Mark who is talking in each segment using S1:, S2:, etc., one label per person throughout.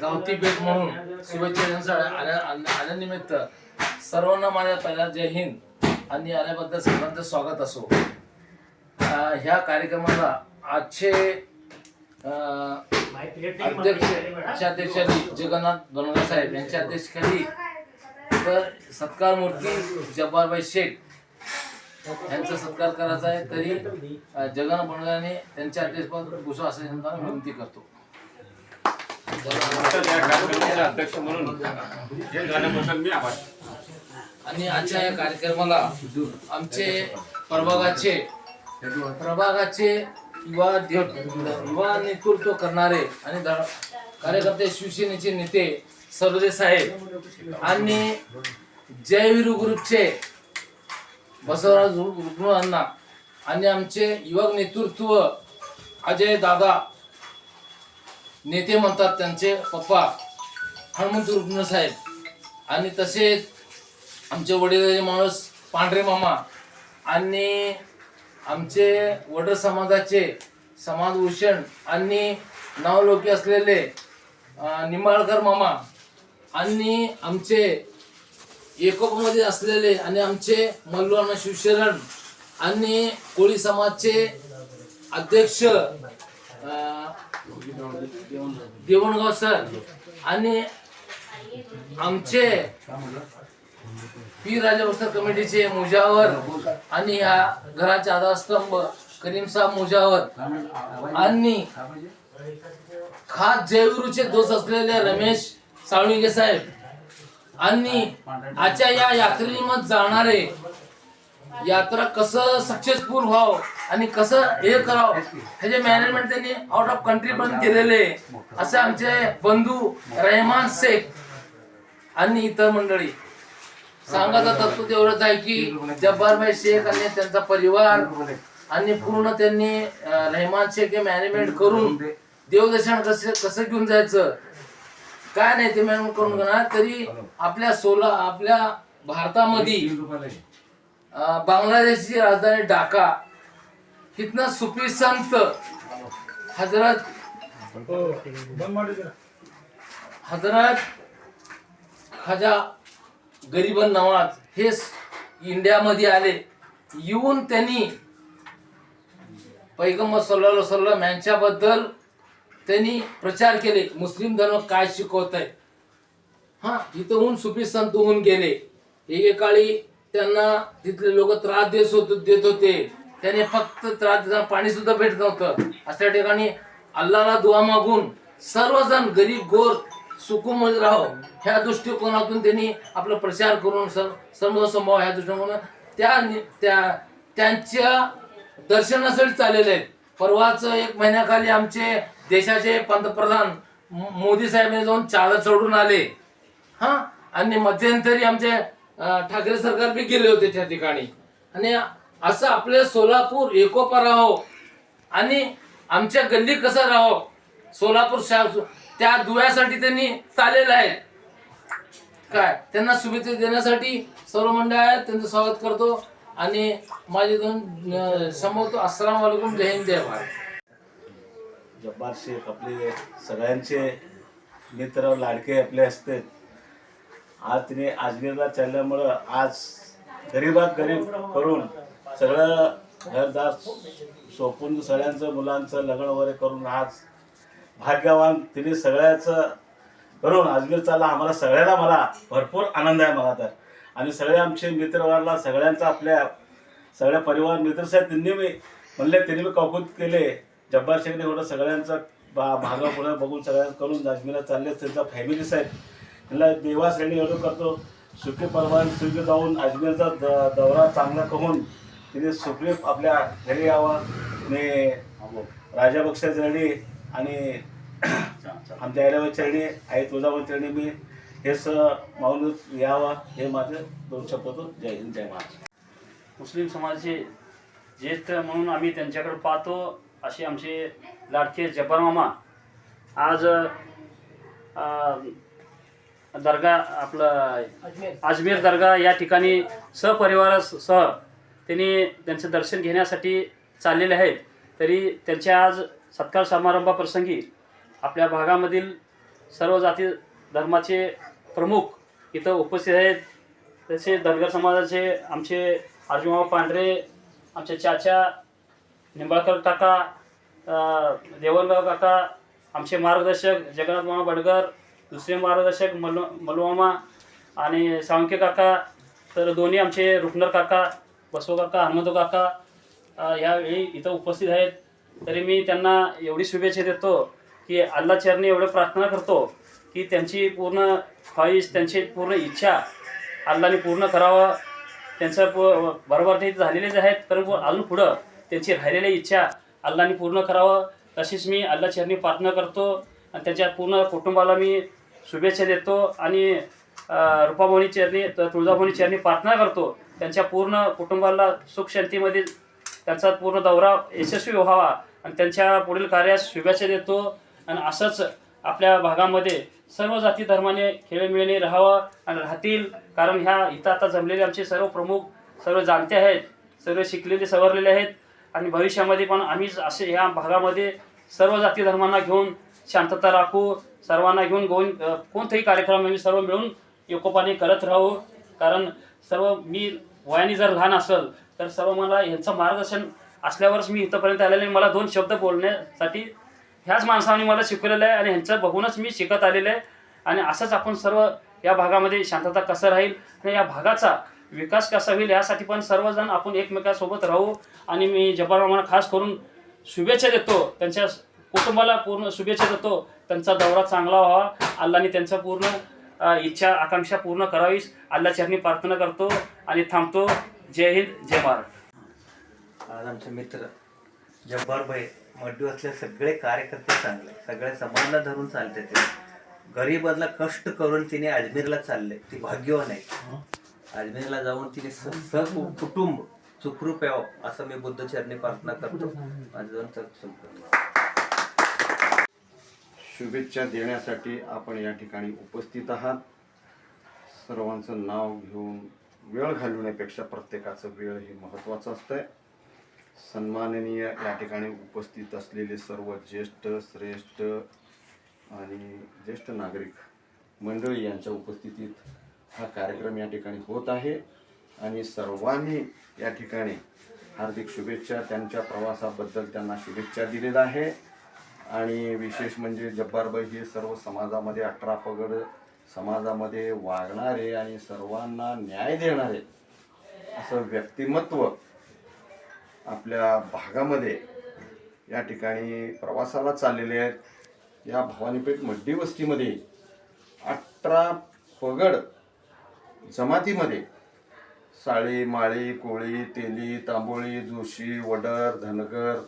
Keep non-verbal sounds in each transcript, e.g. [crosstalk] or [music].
S1: गावठी भेट म्हणून शुभेच्छा आल्या आल्या- आल्यानिमित्त सर्वांना माझ्या पहिला जय हिंद आणि आल्याबद्दल सर्वांचं स्वागत असो. ह्या कार्यक्रमाला आजचे अं, अध्यक्ष जगन्नाथ बनवले साहेब यांच्या अध्यक्षखाली तर सत्कार मूर्ती जब्बारबाई शेख यांचा सत्कार करायचा आहे. तरी जगन्नाथ बनवल्याने त्यांच्या अध्यक्षपद घुसा असं विनंती करतो.
S2: अध्यक्ष म्हणून हे झाल्याबद्दल मी आभार
S1: आणि आजच्या या कार्यक्रमाला आमचे प्रभागाचे प्रभागाचे युवा युवा नेतृत्व करणारे आणि कार्यकर्ते शिवसेनेचे नेते सर्वदे साहेब आणि जयवीर ग्रुपचे बसवराज रुग्णांना आणि आमचे युवक नेतृत्व अजय दादा नेते म्हणतात त्यांचे पप्पा हनुमंत रुग्ण साहेब आणि तसेच आमचे वडील माणूस पांढरे मामा आणि आमचे वडर समाजाचे समाजभूषण आणि नावलोकी असलेले निंबाळकर मामा आणि आमचे एकोपमध्ये असलेले आणि आमचे मल्लवान शिवशरण आणि कोळी समाजचे अध्यक्ष देवणगाव सर. आणि आमचे पी राजवस्था कमिटीचे मुजावर आणि या घराचे आधारस्तंभ करीम साहेब मुजावर आणि खास जयगुरुचे दोस्त असलेले रमेश साळुंगे साहेब आणि आजच्या या यात्रेमध्ये जाणारे यात्रा कसं सक्सेसफुल व्हावं आणि कसं हे करावं ह्याचे मॅनेजमेंट त्यांनी आउट ऑफ कंट्री पण केलेले असे आमचे बंधू रहमान शेख आणि इतर मंडळी. सांगायचा तत्व तेवढंच आहे की जब्बारभाई शेख आणि त्यांचा परिवार आणि पूर्ण त्यांनी रहमान शेख हे मॅनेजमेंट करून देवदर्शन कसं कसं घेऊन जायचं? काय नाही ते मॅनेजमेंट करून घेणार तरी आपल्या सोला आपल्या भारतामध्ये बांगलादेशची राजधानी ढाका. तिथनं सुफी संत हजरत हजरत खाजा गरीबन नवाज हे इंडियामध्ये आले. येऊन त्यांनी पैगंबर सल्लल्लाहु अलैहि वसल्लम यांच्याबद्दल त्यांनी प्रचार केले. मुस्लिम धर्म काय शिकवत आहे हा इथं होऊन सुफी संत होऊन गेले. एकेकाळी त्यांना तिथले लोक त्रास देत होते देत होते. त्याने फक्त त्रास देताना पाणी सुद्धा भेटत नव्हतं. अशा ठिकाणी अल्लाला दुवा मागून सर्वजण गरीब गोर सुकुम राहो ह्या दृष्टिकोनातून त्यांनी आपला प्रचार करून सर सर्व ह्या दृष्टिकोनातून त्या त्या त्यांच्या दर्शनासाठी चाललेले आहेत. परवाच एक महिन्याखाली आमचे देशाचे पंतप्रधान मोदी साहेबांनी जाऊन चादर चढून आले. हा? आणि मध्यंतरी आमचे ठाकरे सरकार बी गेले होते त्या ठिकाणी. आणि असं आपले सोलापूर एकोपा राहो आणि आमच्या गल्ली कसं राहो सोलापूर शहर त्या दुव्यासाठी त्यांनी चाललेलं आहे. काय? त्यांना शुभेच्छा देण्यासाठी सर्व मंडळ आहेत त्यांचं स्वागत करतो. आणि माझे दोन अं, संबोधतो अस्सलाम वालेकुम जय हिंद जय भारत.
S3: जब्बार शेख आपले सगळ्यांचे मित्र लाडके आपले असते आज तिने अजमेरला चालल्यामुळं आज गरीबात गरीब करून सगळं घरदार सोपून सगळ्यांचं मुलांचं लग्न वगैरे करून आज भाग्यवान तिने सगळ्याचं करून अजमेर चालला. आम्हाला सगळ्यांना मला भरपूर आनंद आहे मला तर. आणि सगळे आमचे मित्रवारला सगळ्यांचा आपल्या सगळ्या परिवार मित्र साहेब त्यांनी मी म्हणले त्यांनी मी कौकुत केले. जब्बार शेखने एवढं सगळ्यांचं बा भागापुढं बघून सगळ्यांना करून अजमेरला चालले. त्यांचा फॅमिली साहेब त्यांना देवाश्रेणी एवढं करतो. सुखे परवान सुखे जाऊन अजमेरचा द दौरा चांगला करून तिने सुखी आपल्या घरी यावं. आणि राजा बक्षा चरणी आणि [clears throat] आमच्या आईराबाई चरणी आई तुळजाबाई चरणी मी हे स माऊन यावं हे माझं दोन शब्द होतो. जय हिंद जय महाराष्ट्र
S4: मुस्लिम समाजाचे ज्येष्ठ म्हणून आम्ही त्यांच्याकडे पाहतो असे आमचे लाडके जब्बार मामा आज दर्गा आपलं अजमेर दर्गा या ठिकाणी सहपरिवारासह त्यांनी त्यांचं दर्शन घेण्यासाठी चाललेले आहेत. तरी त्यांच्या आज सत्कार समारंभाप्रसंगी आपल्या भागामधील सर्व जाती धर्माचे प्रमुख इथं उपस्थित आहेत. तसे धनगर समाजाचे आमचे आजूमामा पांढरे आमचे चाचा निंबाळकर काका अ, काका आमचे मार्गदर्शक जगन्नाथ मामा बडगर दुसरे मार्गदर्शक मल मलुवामा आणि सावंके काका तर दोन्ही आमचे रुपनर काका बसव काका हनुमंत काका यावेळी इथं उपस्थित आहेत. तरी मी त्यांना एवढी शुभेच्छा देतो की अल्ला चरणी एवढं प्रार्थना करतो की त्यांची पूर्ण ख्वाहिश त्यांची पूर्ण इच्छा अल्लाने पूर्ण करावं. त्यांचं प बरोबर ते झालेलेच आहेत परंतु अजून पुढं त्यांची राहिलेली इच्छा अल्लाने पूर्ण करावं. तशीच मी अल्ला चरणी प्रार्थना करतो. आणि त्यांच्या पूर्ण कुटुंबाला मी शुभेच्छा देतो आणि अं, चरणी त- चरणी प्रार्थना करतो. त्यांच्या पूर्ण कुटुंबाला सुख शांतीमध्ये त्यांचा पूर्ण दौरा यशस्वी व्हावा आणि त्यांच्या पुढील कार्यास शुभेच्छा देतो. आणि असंच आपल्या भागामध्ये सर्व जाती धर्माने खेळमिळणे राहावं आणि राहतील. कारण ह्या इथं आता जमलेले आमचे सर्व प्रमुख सर्व जाणते आहेत सर्व शिकलेले सवरलेले आहेत. आणि भविष्यामध्ये पण आम्ही असे ह्या भागामध्ये सर्व जाती धर्मांना घेऊन शांतता राखू. सर्वांना घेऊन गोविंद अ, कोणताही कार्यक्रम आम्ही सर्व मिळून एकोपाने करत राहू. कारण सर्व मी वयाने जर लहान असेल तर सर्व मला यांचं मार्गदर्शन असल्यावरच मी इथंपर्यंत आलेले आहे. मला दोन शब्द बोलण्यासाठी ह्याच माणसाने मला शिकवलेलं आहे आणि ह्यांचं बघूनच मी शिकत आलेलं आहे. आणि असंच आपण सर्व या भागामध्ये शांतता कसं राहील आणि या भागाचा विकास कसा होईल यासाठी पण सर्वजण आपण एकमेकांसोबत राहू. आणि मी जब्बार खास करून शुभेच्छा देतो. त्यांच्या कुटुंबाला पूर्ण शुभेच्छा देतो. त्यांचा दौरा चांगला व्हावा. अल्लाने त्यांचा पूर्ण इच्छा आकांक्षा पूर्ण करावीस. अल्लाची आम्ही प्रार्थना करतो आणि थांबतो. जय हिंद जय महाराष्ट्र
S5: आज आमचे मित्र जब्बार भाई मड्डू असले सगळे कार्यकर्ते चांगले. सगळे समाजाला धरून चालते ते. गरीबाला कष्ट करून तिने अजमेरला चालले. ती भाग्यवान आहे. अजमेरला जाऊन तिने कुटुंब सुखरूप यावं असं मी बुद्ध चरणी प्रार्थना करतो. माझं संपलं.
S6: शुभेच्छा देण्यासाठी आपण या ठिकाणी उपस्थित आहात. सर्वांचं नाव घेऊन वेळ घालवण्यापेक्षा प्रत्येकाचं वेळ हे महत्त्वाचं असतंय. सन्माननीय या ठिकाणी उपस्थित असलेले सर्व ज्येष्ठ श्रेष्ठ आणि ज्येष्ठ नागरिक मंडळी यांच्या उपस्थितीत हा कार्यक्रम या ठिकाणी होत आहे. आणि सर्वांनी या ठिकाणी हार्दिक शुभेच्छा त्यांच्या प्रवासाबद्दल त्यांना शुभेच्छा दिलेल्या आहे आणि विशेष म्हणजे जब्बारबाई हे सर्व समाजामध्ये अठरा पगड समाजामध्ये वागणारे आणि सर्वांना न्याय देणारे असं व्यक्तिमत्व आपल्या भागामध्ये या ठिकाणी प्रवासाला चाललेले आहेत. या भवानीपेठ मड्डी वस्तीमध्ये अठरा पगड जमातीमध्ये साळी माळी कोळी तेली तांबोळी जोशी वडर धनगर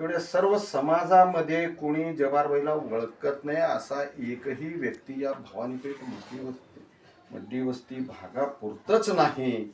S6: एवढ्या सर्व समाजामध्ये कोणी जवारबाईला वळखत नाही असा एकही व्यक्ती या भवानीपेठ मड्डी वस्ती मड्डी वस्ती भागापुरतंच नाही.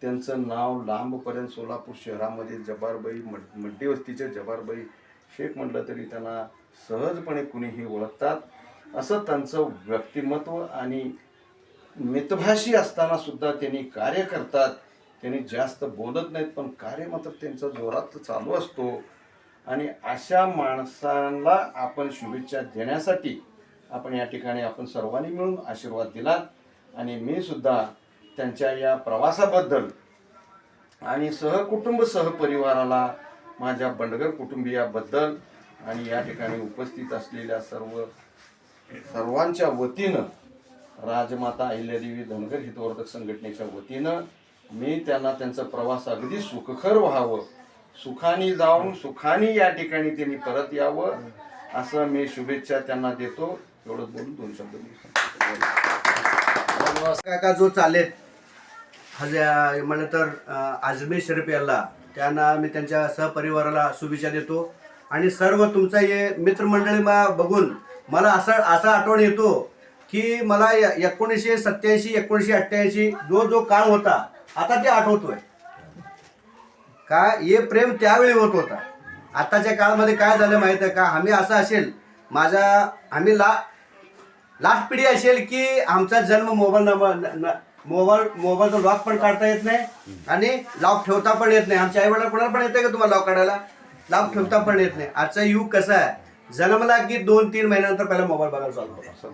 S6: त्यांचं नाव लांबपर्यंत सोलापूर शहरामध्ये जबारबाई मड मड्डी वस्तीचे जबारबाई शेख म्हटलं तरी त्यांना सहजपणे कुणीही ओळखतात. असं त्यांचं व्यक्तिमत्व आणि मितभाषी असताना सुद्धा त्यांनी कार्य करतात. त्यांनी जास्त बोलत नाहीत पण कार्य मात्र त्यांचं जोरात चालू असतो. आणि अशा माणसांना आपण शुभेच्छा देण्यासाठी आपण या ठिकाणी आपण सर्वांनी मिळून आशीर्वाद दिलात आणि मी सुद्धा त्यांच्या या प्रवासाबद्दल आणि सहकुटुंब सहपरिवाराला माझ्या बंडगर कुटुंबियाबद्दल आणि या ठिकाणी उपस्थित असलेल्या सर्व सर्वांच्या वतीनं राजमाता अहिल्यादेवी धनगर हितवर्धक संघटनेच्या वतीनं मी त्यांना त्यांचा प्रवास अगदी सुखकर व्हावं सुखाने जाऊन सुखाने या ठिकाणी त्यांनी परत यावं असं मी शुभेच्छा त्यांना देतो. एवढं बोलून दोन शब्द
S7: काका जो चालेत हज म्हणलं तर आजमी शरीफ याला त्यांना मी त्यांच्या सहपरिवाराला शुभेच्छा देतो. आणि सर्व तुमचा हे मित्रमंडळी बघून मला असं असा आठवण येतो की मला एकोणीसशे सत्याऐंशी एकोणीसशे अठ्ठ्याऐंशी जो जो काळ होता आता ते आठवतोय. का? हे प्रेम त्यावेळी होत होता. आत्ताच्या काळामध्ये काय झालं माहीत आहे का? आम्ही असं असेल माझा आम्ही ला लास्ट पिढी असेल की आमचा जन्म मोबाईल नंबर न- मोबाईल मोबाईलचा लॉक पण काढता येत नाही आणि लॉक ठेवता पण येत नाही. आमच्या आई वडिला कोणाला पण येते का तुम्हाला लॉक काढायला? लॉक ठेवता पण येत नाही. आजचा युग कसा आहे? जन्मला की दोन तीन महिन्यानंतर पहिला मोबाईल बघायला चालू होता.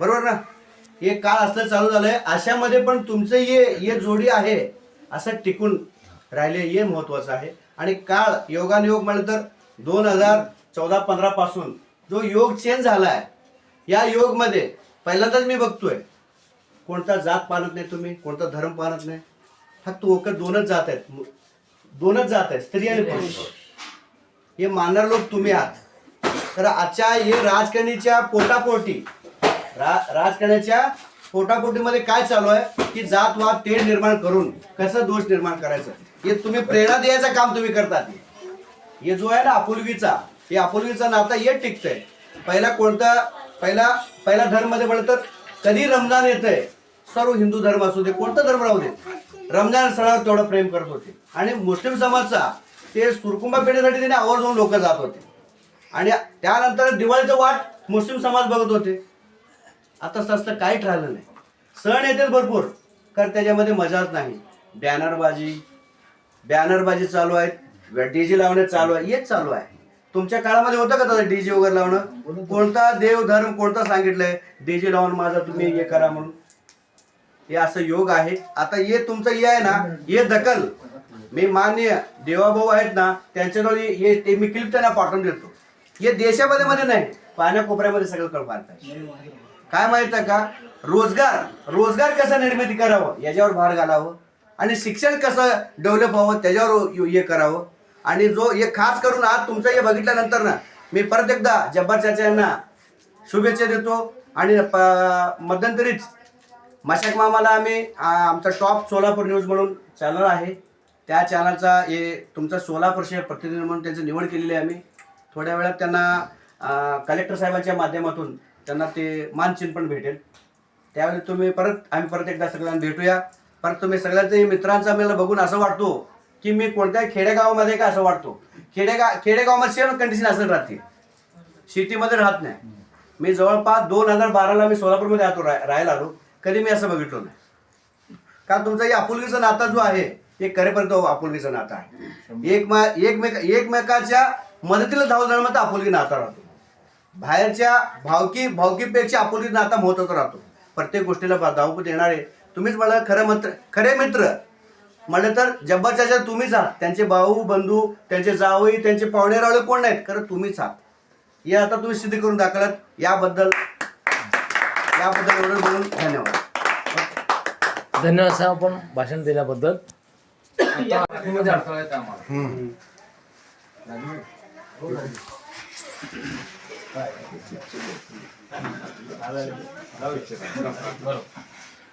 S7: बरोबर ना? हे काळ असलं चालू झालंय. अशामध्ये पण तुमचं हे हे जोडी आहे असं टिकून राहिले हे महत्वाचं आहे. आणि काळ योगानुयोग म्हणलं तर दोन हजार चौदा पंधरा पासून जो योग चेंज झाला आहे या योगमध्ये पहिल्यांदाच मी बघतोय कोणता जात पाळत नाही तुम्ही कोणता धर्म पाळत नाही. फक्त ओक दोनच जात आहेत. दोनच जात आहेत स्त्री आणि पुरुष. हे मानणार लोक तुम्ही आहात. तर आजच्या हे राजकारणीच्या पोटापोटी रा राजकारणाच्या पोटापोटीमध्ये काय चालू आहे? की जातवाद तेढ निर्माण करून कसं दोष निर्माण करायचं? हे तुम्ही प्रेरणा द्यायचं काम तुम्ही करतात. हे जो आहे ना आपुलकीचा हे आपुलकीचा नाता हे टिकतंय. पहिला कोणता पहिला पहिला धर्ममध्ये म्हणलं तर कधी रमजान येतंय सर्व हिंदू धर्म असू दे कोणता धर्म राहू दे. रमजान सणावर तेवढं प्रेम करत होते. आणि मुस्लिम समाजचा ते सुरकुंबा पेढीसाठी त्याने आवर्जून लोक जात होते. आणि त्यानंतर दिवाळीचं वाट मुस्लिम समाज बघत होते. आता तसं काहीच राहिलं नाही. सण येतील भरपूर कारण त्याच्यामध्ये मजाच नाही. बॅनरबाजी बॅनरबाजी चालू आहेत डीजे लावणे चालू आहे हेच चालू आहे. तुमच्या काळामध्ये होतं का तसं डीजे वगैरे लावणं? कोणता देव धर्म कोणता सांगितलंय डीजे लावून माझा तुम्ही हे करा म्हणून? हे असं योग आहे. आता हे तुमचं हे आहे ना हे दखल. मी मान्य देवाभाऊ आहेत ना त्यांच्याजवळ हे ते मी क्लिप त्यांना पाठवून देतो. हे देशामध्ये मध्ये नाही पाण्या कोपऱ्यामध्ये सगळं कळ पाहताय काय माहीत आहे का? रोजगार रोजगार कसा निर्मिती करावं? याच्यावर भार घालावं. आणि शिक्षण कसं डेव्हलप व्हावं त्याच्यावर हे करावं. आणि जो हे खास करून आज तुमचं हे बघितल्यानंतर ना मी परत एकदा जब्बार चाचा यांना शुभेच्छा देतो. आणि प- मध्यंतरीच मशाक मामाला आम्ही आमचा टॉप सोलापूर न्यूज म्हणून चॅनल आहे. त्या चॅनलचा हे तुमचा सोलापूर शहर प्रतिनिधी म्हणून त्यांची निवड केलेली आहे आम्ही. थोड्या वेळात त्यांना कलेक्टर साहेबांच्या माध्यमातून त्यांना ते मानचिन्ह पण भेटेल. त्यावेळी तुम्ही परत आम्ही परत एकदा सगळ्यांना भेटूया. परत तुम्ही सगळ्यांचे मित्रांचं आम्हाला बघून असं वाटतो की मी कोणत्याही खेडेगावामध्ये का असं वाटतो? खेडेगाव खेडेगावामध्ये सेम कंडिशन असं राहते. सिटीमध्ये राहत नाही. मी जवळपास दोन हजार बाराला मी सोलापूरमध्ये आतो राह- राहायला आलो. कधी मी असं बघितलं नाही. कारण तुमचा हे आपुलकीचा नाता जो आहे हे करेपर्यंत आपुलकीचा नाता आहे. एक एकमेक एकमेकाच्या मदतीला धाव जाणं तर आपुलकी नाता राहतो. बाहेरच्या भावकी भावकीपेक्षा आपुलकी नाता महत्त्वाचा राहतो. प्रत्येक गोष्टीला धावपत येणारे तुम्हीच मला खरं मित्र खरे मित्र. म्हणलं तर जब्बाच्या तुम्हीच आहात. त्यांचे भाऊ बंधू त्यांचे जावई त्यांचे पाहुणे रावळे कोण नाहीत? खरं तुम्हीच आहात. हे आता तुम्ही सिद्ध करून दाखवलात. याबद्दल याबद्दल एवढं बोलून धन्यवाद.
S1: धन्यवाद साहेब आपण भाषण दिल्याबद्दल.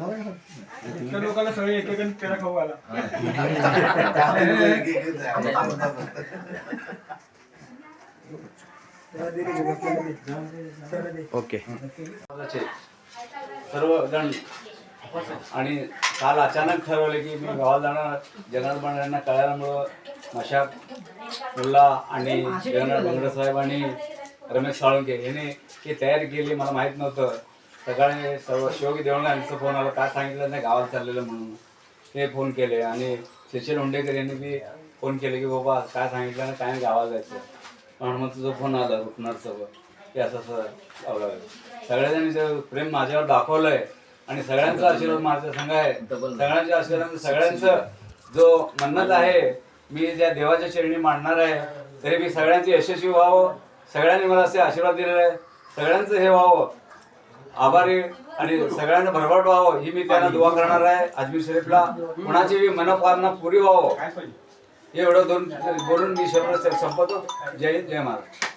S8: लोकांना सगळे खाऊ आला
S7: ओके.
S2: समाजाचे सर्वजण आणि काल अचानक ठरवले की मी गावाला जाणार. जगन्नाथ यांना कळल्यामुळं मशाक मुल्ला आणि जगन्नाथ डोंगरे साहेब आणि रमेश साळुंके यांनी ही तयारी केली. मला माहीत नव्हतं. सकाळी सर्व शिवगी देवळा यांचा फोन आला. काय सांगितलं? नाही गावात चाललेलं म्हणून. ते फोन केले. आणि सचिन हुंडेकर यांनी बी फोन केले की बाबा काय सांगितलं ना काय गावाला जायचं? म्हणून मग तुझा फोन आला रुकणार ते की असं असं आवडावं सगळ्यांनी प्रेम माझ्यावर दाखवलंय. आणि सगळ्यांचा आशीर्वाद माझ्या संघ आहे. सगळ्यांच्या आशीर्वाद सगळ्यांचं जो मन्नत आहे मी ज्या देवाच्या चरणी मांडणार आहे तरी मी सगळ्यांचं यशस्वी व्हावं. सगळ्यांनी मला असे आशीर्वाद दिलेले आहे. सगळ्यांचं हे व्हावं. आभारी आणि सगळ्यांना भरभराट व्हावं. ही मी त्यांना दुवा करणार आहे अजमेर शरीफला. कुणाची बी मनोकामना पुरी व्हावं. एवढं दोन बोलून मी शब्द संपवतो. जय हिंद जय महाराज